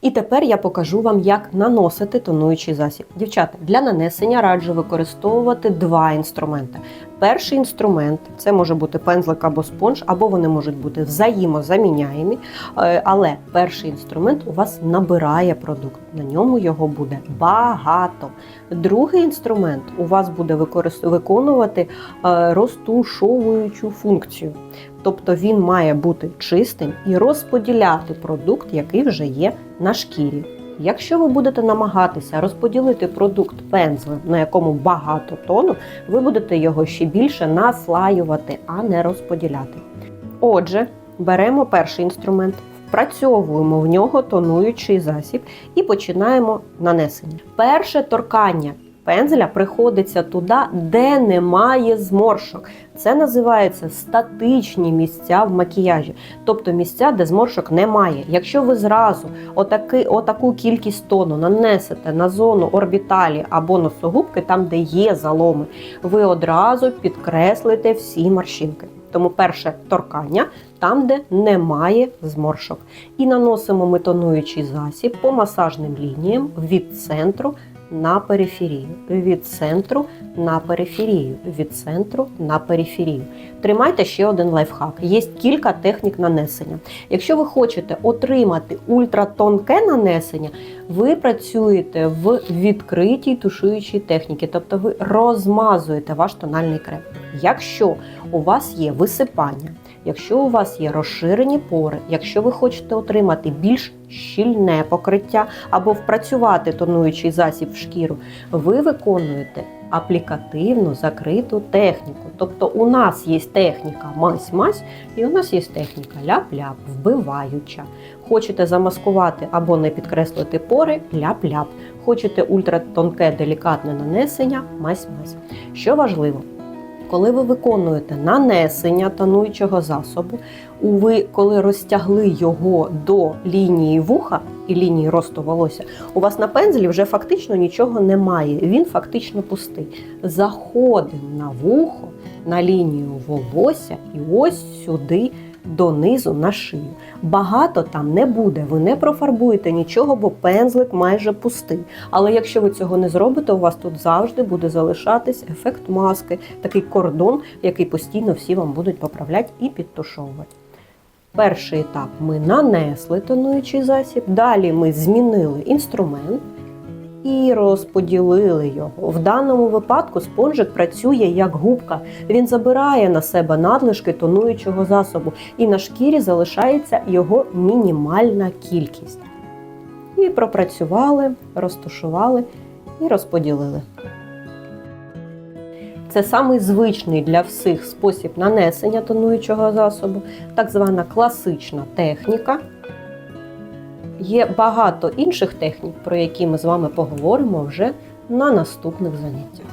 І тепер я покажу вам, як наносити тонуючий засіб. Дівчата, для нанесення раджу використовувати два інструменти. Перший інструмент це може бути пензлик або спонж, або вони можуть бути взаємозаміняємі. Е, Але перший інструмент у вас набирає продукт. На ньому його буде багато. Другий інструмент у вас буде виконувати е, розтушовуючу функцію. Тобто він має бути чистим і розподіляти продукт, який вже є на шкірі. Якщо ви будете намагатися розподілити продукт пензлем, на якому багато тону, ви будете його ще більше наслаювати, а не розподіляти. Отже, беремо перший інструмент, впрацьовуємо в нього тонуючий засіб і починаємо нанесення. Перше торкання пензля приходиться туди, де немає зморшок. Це називається статичні місця в макіяжі, тобто місця, де зморшок немає. Якщо ви зразу отаки, отаку кількість тону нанесете на зону орбіталі або носогубки, там де є заломи, ви одразу підкреслите всі морщинки. Тому перше торкання там, де немає зморшок. І наносимо ми тонуючий засіб по масажним лініям від центру на периферію, від центру на периферію, від центру на периферію. Тримайте ще один лайфхак. Є кілька технік нанесення. Якщо ви хочете отримати ультратонке нанесення, ви працюєте в відкритій тушуючій техніці, тобто ви розмазуєте ваш тональний крем. Якщо у вас є висипання, якщо у вас є розширені пори, якщо ви хочете отримати більш щільне покриття або впрацювати тонуючий засіб в шкіру, ви виконуєте аплікативну закриту техніку. Тобто у нас є техніка мась-мась, і у нас є техніка ляп-ляп, вбиваюча. Хочете замаскувати або не підкреслити пори ляп-ляп. Хочете ультратонке делікатне нанесення мась-мась. Що важливо, коли ви виконуєте нанесення тонуючого засобу, ви коли розтягли його до лінії вуха і лінії росту волосся, у вас на пензлі вже фактично нічого немає. Він фактично пустий. Заходимо на вухо, на лінію волосся і ось сюди. Донизу на шию. Багато там не буде, ви не профарбуєте нічого, бо пензлик майже пустий. Але якщо ви цього не зробите, у вас тут завжди буде залишатись ефект маски, такий кордон, який постійно всі вам будуть поправляти і підтушовувати. Перший етап ми нанесли тонуючий засіб, далі ми змінили інструмент і розподілили його. В даному випадку спонжик працює як губка. Він забирає на себе надлишки тонуючого засобу, і на шкірі залишається його мінімальна кількість. І пропрацювали, розташували і розподілили. Це самий звичний для всіх спосіб нанесення тонуючого засобу, так звана класична техніка. Є багато інших технік, про які ми з вами поговоримо вже на наступних заняттях.